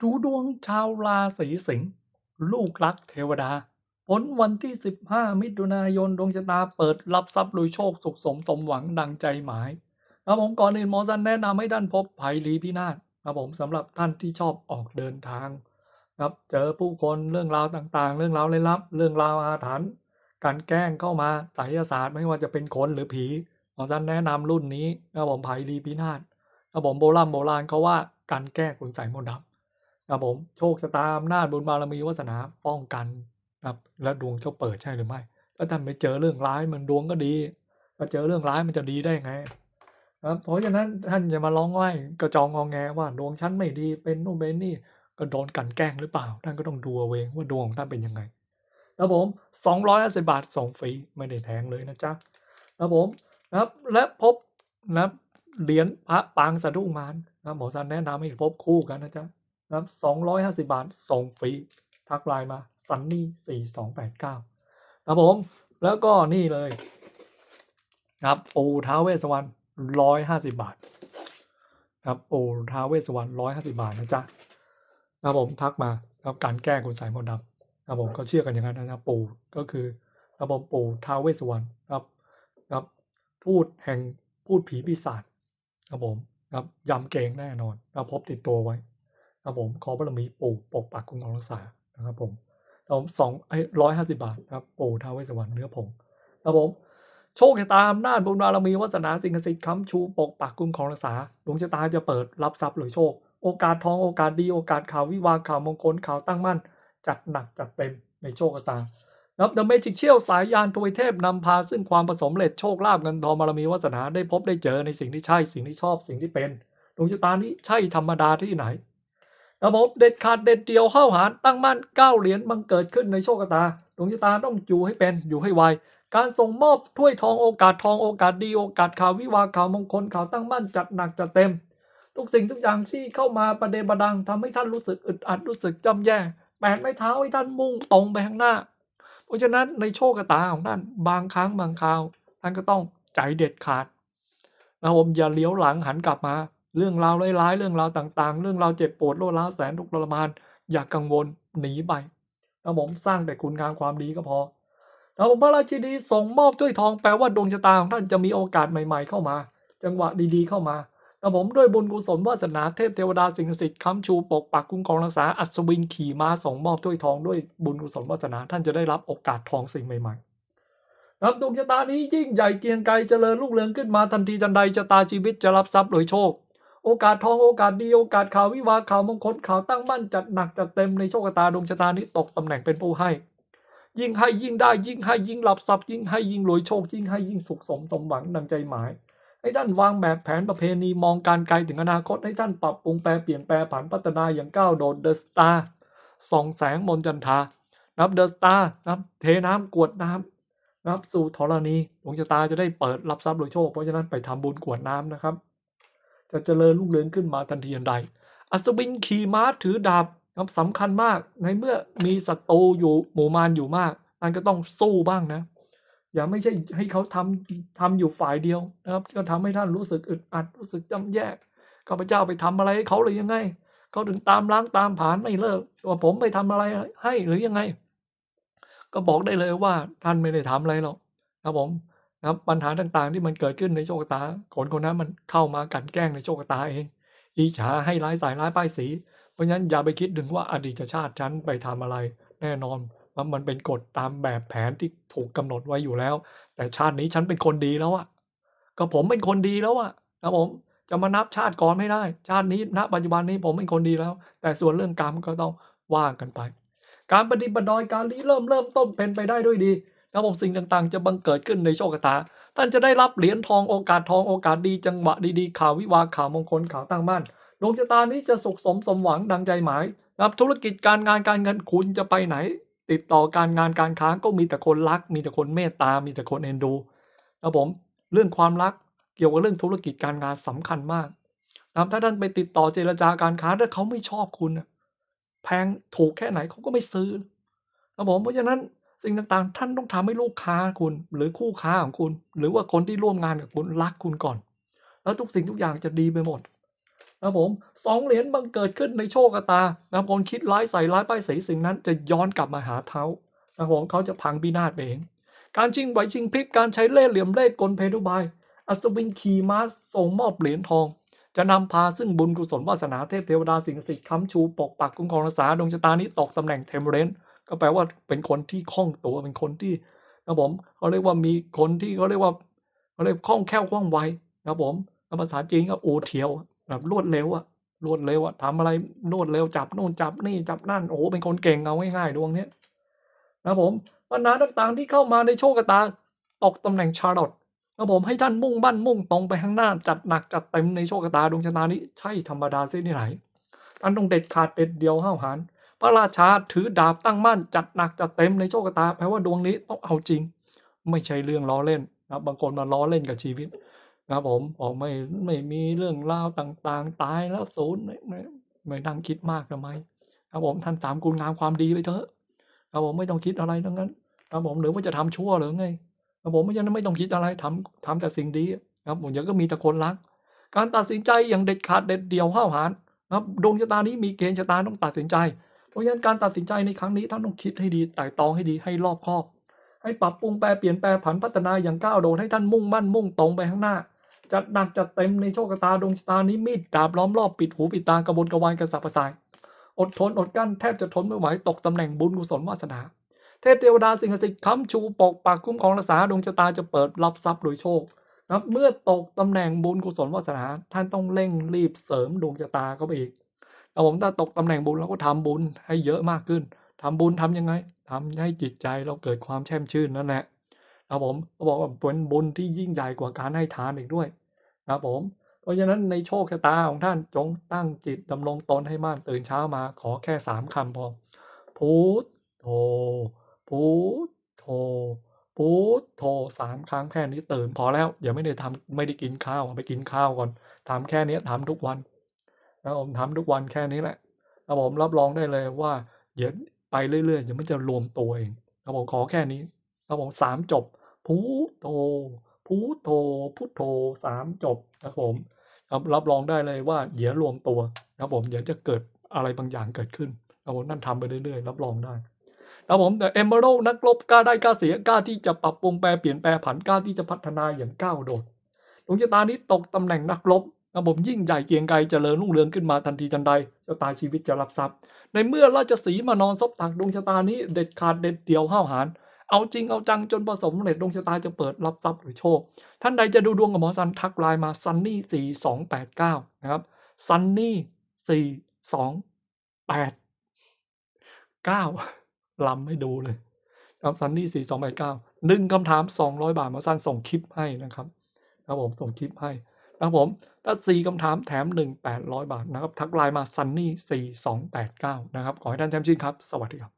ดูดวงชาวราศีสิงห์ลูกรักเทวดา ผลวันที่ 15 มิถุนายนดวงชะตาเปิดรับทรัพย์รวยโชคสุขสมสมหวังดังใจหมายครับผมก่อนอื่นหมอสันแนะนำให้ท่านพบภัยรีพินาศครับผมสำหรับท่านที่ชอบออกเดินทางครับเจอผู้คนเรื่องราวต่างๆ เรื่องราวลี้ลับ เรื่องราวอาถรรพ์การแกล้งเข้ามาไสยศาสตร์ไม่ว่าจะเป็นคนหรือผีหมอสันแนะนำรุ่นนี้ครับผมภัยรีพินาศครับผมโบราณโบราณเขาว่าการแก้คุณใส่มนต์ดำ ครับผมโชคชะตาอำนาจบุญบารมีวาสนาป้องกันครับและดวงจ้าเปิดใช่หรือไม่ถ้าท่านไปเจอเรื่องร้ายมันดวงก็ดีถ้าเจอเรื่องร้ายมันจะดีได้ไงครับเพราะฉะนั้นท่านจะมาร้องไห้กระจองงองแงว่าดวงฉันไม่ดีเป็นนู่นเป็นนี่ก็โดนกันแกล้งหรือเปล่า ท่านก็ต้องดูเอาเองว่าดวงของท่านเป็นยังไงครับผม250บาทส่งฟรีไม่ได้แพงเลยนะจ๊ะครับผมนะครับและพบนะเหรียญพระปางสะดุ้งมารนะครับหมอซันแนะนำให้พบคู่กันนะจ๊ะ นะครับ250บาท ส่งฟรี ทักไลน์มาซันนี่4289ครับผม แล้วก็นี่เลยครับปูท้าเวสวรรณร้อยห้าสิบาทครับโอท้าเวสวรรณร้อยห้าสิบาทนะจ๊ะครับผมทักมาครับการแก้คุณสายมนต์ดำครับผมก็เชื่อกันอย่างนั้นนะครับปู่ก็คือครับผมปู่ท้าเวสวรรณครับครับพูดแห่งพูดผีปีศาจครับผมครับยำเกงแน่นอนครับพบติดตัวไว้ ครับผมขอบารมีปู่ปกปักคุ้มครองรักษานะครับผมครับผมสองไอ้ร้อยห้าสิบบาทครับปู่ท้าวเวสสวรรณเนื้อผงครับผมโชคชะตาอำนาจบุญบารมีวาสนาสิ่งศักดิ์สิทธิ์ค้ำชูปกปักคุ้มครองรักษาดวงชะตาจะเปิดรับทรัพย์หรือโชค โอกาสทองโอกาสดีโอกาสข่าววิวาข่าวมงคลข่าวตั้งมั่น จัดหนักจัดเต็มในโชคชะตานับเดอะเมจิกเชี่ยวสายยานทวยเทพนำพาซึ่งความประสมเร็จโชคลาภเงินทองบารมีวาสนาได้พบได้เจอในสิ่งที่ใช่สิ่งที่ชอบสิ่งที่เป็นดวงชะตานี้ใช่ธรรมดาที่ไหน ระบบเด็ดขาดเด็ดเดียวเข้าหาตั้งมั่นก้าวเหรียญบังเกิดขึ้นในโชคชะตาดวงชะตาต้องอยู่ให้เป็นอยู่ให้ไวการส่งมอบถ้วยทองโอกาสทองโอกาสดีโอกาสข่าววิวาข่าวมงคลข่าวตั้งมั่นจัดหนักจัดเต็ม ทุกสิ่งทุกอย่างที่เข้ามาประเดประดังทำให้ท่านรู้สึกอึดอัดรู้สึกจำแย่แปดไม้เท้าให้ท่านมุ่งตรงไปข้างหน้า เพราะฉะนั้นในโชคชะตาของท่านบางครั้งบางคราว ท่านก็ต้องใจเด็ดขาดนะผมอย่าเลี้ยวหลังหันกลับมา เรื่องราวร้ายๆเรื่องราวต่างๆ เรื่องราวเจ็บปวดโลดร้าวแสนทุกข์ทรมาน อย่ากังวลหนีไปนะผมสร้างแต่คุณงามความดีก็พอครับผมพระราชินีส่งมอบถ้วยทองแปลว่าดวงชะตาของท่านจะมีโอกาสใหม่ๆเข้ามา จังหวะดีๆเข้ามาครับผมด้วยบุญกุศลวาสนาเทพเทวดาสิ่งศักดิ์สิทธิ์ค้ำชูปกปักคุ้มครองรักษาอัศวินขี่ม้าส่งมอบถ้วยทองด้วยบุญกุศลวาสนาท่านจะได้รับโอกาสทองสิ่งใหม่ๆครับดวงชะตานี้ยิ่งใหญ่เกียงไกรเจริญรุ่งเรืองขึ้นมาทันทีทันใดชะตาชีวิตจะรับทรัพย์โดยโชค โอกาสทองโอกาสดีโอกาสข่าววิวาข่าวมงคลข่าวตั้งมั่นจัดหนักจัดเต็มในโชคชะตาดวงชะตานี้ตกตำแหน่งเป็นผู้ให้ ยิ่งให้ยิ่งได้ยิ่งให้ยิ่งหลับทรัพย์ยิ่งให้ยิ่งรวยโชค ยิ่งให้ยิ่งสุขสมสมหวังดังใจหมายให้ท่านวางแบบแผนประเพณีมองการไกลถึงอนาคตให้ท่านปรับปรุงแปลเปลี่ยนแปลผันพัฒนาอย่างก้าวโดดเดอะสตาร์ส่องแสงมนจันทานับเดอะสตาร์นับเทน้ำกวดน้ำนับสู่ธรณีดวงชะตาจะได้เปิดรับทรัพย์รวยโชค เพราะฉะนั้นไปทำบุญกวดน้ำนะครับ จะเจริญรุ่งเรืองขึ้นมาทันทีทันใด อัศวินขี่ม้าถือดาบครับสำคัญมากในเมื่อมีศัตรูอยู่หมู่มารอยู่มากท่นก็ต้องสู้บ้างนะ อย่าไม่ใช่ให้เขาทำทำอยู่ฝ่ายเดียวนะครับ ก็ทำให้ท่านรู้สึกอึดอัดรู้สึกจำแยกข้าพเจ้าไปทำอะไรให้เขาหรือยังไงเขาถึงตามล้างตามผานไม่เลิกว่าผมไปทำอะไรให้หรือยังไง ก็บอกได้เลยว่าท่านไม่ได้ทำอะไรหรอกครับผม นะครับปัญหาต่างๆ ที่มันเกิดขึ้นในโชคชะตาคนคนนั้นมันเข้ามากันแกล้งในโชคชะตาเองอิจฉาให้ร้ายสายร้ายป้ายสี เพราะฉะนั้นอย่าไปคิดถึงว่าอดีตชาติฉันไปทำอะไร แน่นอนว่ามันเป็นกฎตามแบบแผนที่ถูกกำหนดไว้อยู่แล้ว แต่ชาตินี้ฉันเป็นคนดีแล้วอะก็ผมเป็นคนดีแล้วอะครับผมจะมานับชาติก่อนไม่ได้ ชาตินี้ณปัจจุบันนี้ผมเป็นคนดีแล้ว แต่ส่วนเรื่องกรรมก็ต้องว่ากันไป การปฏิบัติดอยการรีเริ่มเริ่มต้นเป็นไปได้ด้วยดี ครับผมสิ่งต่างๆ จะบังเกิดขึ้นในโชคชะตา ท่านจะได้รับเหรียญทองโอกาสทองโอกาสดีจังหวะดีๆ ข่าววิวาข่าวมงคลข่าวตั้งมั่นดวงชะตานี้จะสุขสมสมหวังดังใจหมายนะครับธุรกิจการงานการเงินคุณจะไปไหน ติดต่อการงานการค้าก็มีแต่คนรัก มีแต่คนเมตตา มีแต่คนเอ็นดูนะผมเรื่องความรักเกี่ยวกับเรื่องธุรกิจการงานสำคัญมากนะถ้าท่านไปติดต่อเจรจาการค้าถ้าเขาไม่ชอบคุณ แพงถูกแค่ไหนเขาก็ไม่ซื้อนะผมเพราะฉะนั้น สิ่งต่างๆ ท่านต้องทำให้ลูกค้าคุณ หรือคู่ค้าของคุณ หรือว่าคนที่ร่วมงานกับคุณรักคุณก่อน แล้วทุกสิ่งทุกอย่างจะดีไปหมดนะผมสองเหรียญบังเกิดขึ้นในโชคชะตานะคนคิดร้ายใส่ร้ายป้ายสีสิ่งนั้นจะย้อนกลับมาหาเขานะผมเขาจะพังพินาศเอง การชิงไหวชิงพริบการใช้เล่ห์เหลี่ยมเล่ห์กลเพทุบาย อัศวินขี่ม้าส่งมอบเหรียญทอง จะนำพาซึ่งบุญกุศลวาสนาเทพเทวดาสิ่งศักดิ์สิทธิ์ค้ำชูปกปักคุ้มครองรักษาดวงชะตานี้ตกตำแหน่งเทมเรน ก็แปลว่าเป็นคนที่คล่องตัวเป็นคนที่นะผมเขาเรียกว่ามีคนที่เขาเรียกว่าเขาเรียกคล่องแคล่วคล่องไวนะผมภาษาจีนก็โอเทียวแบบรวดเร็วอะรวดเร็วอะทำอะไรรวดเร็วจับโน่นจับนี่จับนั่นโอ้เป็นคนเก่งเอาง่ายๆดวงเนี้ยนะผมปัญหาต่างๆที่เข้ามาในโชคชะตาตกตำแหน่งชาร์ลอตครับผมให้ท่านมุ่งมั่นมุ่งตรงไปข้างหน้าจัดหนักจัดเต็มในโชคชะตาดวงชะตานี้ใช่ธรรมดาเส้นที่ไหนท่านต้องเด็ดขาดเด็ดเดียวห้าวหาญ พระราชาถือดาบตั้งมั่นจัดหนักจัดเต็มในโชคชะตาแปลว่าดวงนี้ต้องเอาจริง ไม่ใช่เรื่องล้อเล่นนะบางคนมาล้อเล่นกับชีวิตนะครับผมบอกไม่ไม่มีเรื่องราวต่างๆ ตายแล้วศูนย์ไม่ไม่ไม่นั่งคิดมากทำไมครับผมท่านสามคุณงามความดีไปเถอะครับผมไม่ต้องคิดอะไรทั้งนั้นครับผมหรือว่าจะทำชั่วหรือไงครับผมไม่ใช่ไม่ต้องคิดอะไรทำทำแต่สิ่งดีครับผมยังก็มีแต่คนรัก การตัดสินใจอย่างเด็ดขาดเด็ดเดี่ยวห้าวหาญนะครับดวงชะตานี้มีเกณฑ์ชะตาต้องตัดสินใจ ราะฉะนั้นการตัดสินใจในครั้งนี้ท่านต้องคิดให้ดีไต่ตองให้ดีให้รอบคอบ ให้ปรับปรุงแปลเปลี่ยนแปลผันพัฒนาอย่างก้าวโดดให้ท่านมุ่งมั่นมุ่งตรงไปข้างหน้า จัดหนักจัดเต็มในโชคตาดวงชะตานี้มีดดาบล้อมรอบปิดหูปิดตากระบวนกระวายกระสับกระส่ายอดทนอดกั้นแทบจะทนไม่ไหวตกตำแหน่งบุญกุศลวาสนา เทพเทวดาสิ่งศักดิ์สิทธิ์ค้ำชูปกปักคุ้มครองรักษาดวงชะตาจะเปิดรับทรัพย์โดยโชคนะครับเมื่อตกตำแหน่งบุญกุศลวาสนา ท่านต้องเร่งรีบเสริมดวงชะตาเข้าไปอีก แต่ผมถ้าตกตำแหน่งบุญเราก็ทำบุญให้เยอะมากขึ้นทำบุญทำยังไงทำให้จิตใจเราเกิดความแช่มชื่นนั่นแหละครับผมก็บอกว่าเป็นบุญที่ยิ่งใหญ่กว่าการให้ทานอีกด้วยนะผม เพราะฉะนั้นในโชคชะตาของท่านจงตั้งจิตดำรงตนให้มั่นตื่นเช้ามาขอแค่สามคำพอพุทโธพุทโธพุทโธสามครั้งแค่นี้ตื่นพอแล้วอย่าไม่ได้ทำไม่ได้กินข้าวไปกินข้าวก่อนทำแค่นี้ทำทุกวัน นะผมทำทุกวันแค่นี้แหละนะผมรับรองได้เลยว่าเดี๋ยวไปเรื่อยๆเดี๋ยวมันจะรวมตัวเองนะผมขอแค่นี้นะผมสามจบพุโธพุโธพุโธสามจบนะผมครับรับรองได้เลยว่าเดี๋ยวรวมตัวนะผมเดี๋ยวจะเกิดอะไรบางอย่างเกิดขึ้นนะผมนั่นทำไปเรื่อยๆ รับรองได้นะครับผมแต่เอมเบอร์นักรบกล้าได้กล้าเสียกล้าที่จะปรับปรุงแปลเปลี่ยนแปลผันกล้าที่จะพัฒนาอย่างก้าวโดดดวงชะตานี้ตกตำแหน่งนักรบ นะครับยิ่งใหญ่เกียงไกรเจริญรุ่งเรืองขึ้นมาทันทีทันใดชะตาชีวิตจะรับทรัพย์ ในเมื่อราชสีมานอนซบตักดวงชะตานี้เด็ดขาดเด็ดเดี่ยวห้าวหาญเอาจริงเอาจังจนผสมเร็จดวงชะตาจะเปิดรับทรัพย์หรือโชค ท่านใดจะดูดวงกับหมอซันทักไลน์มาซันนี่สี่สองแปดเก้านะครับซันนี่สี่สองแปดเก้าลำให้ดูเลยครับซันนี่สี่สองแปดเก้าหนึ่งคำถามสองร้อยบาทหมอซันส่งคลิปให้นะครับครับผมส่งคลิปให้ นะครับผมถ้าสี่คำถามแถมหนึ่งแปดร้อยบาทนะครับ ทักไลน์มาซันนี่สี่สองแปดเก้านะครับ ขอให้ท่านแชมป์ชื่นครับ สวัสดีครับ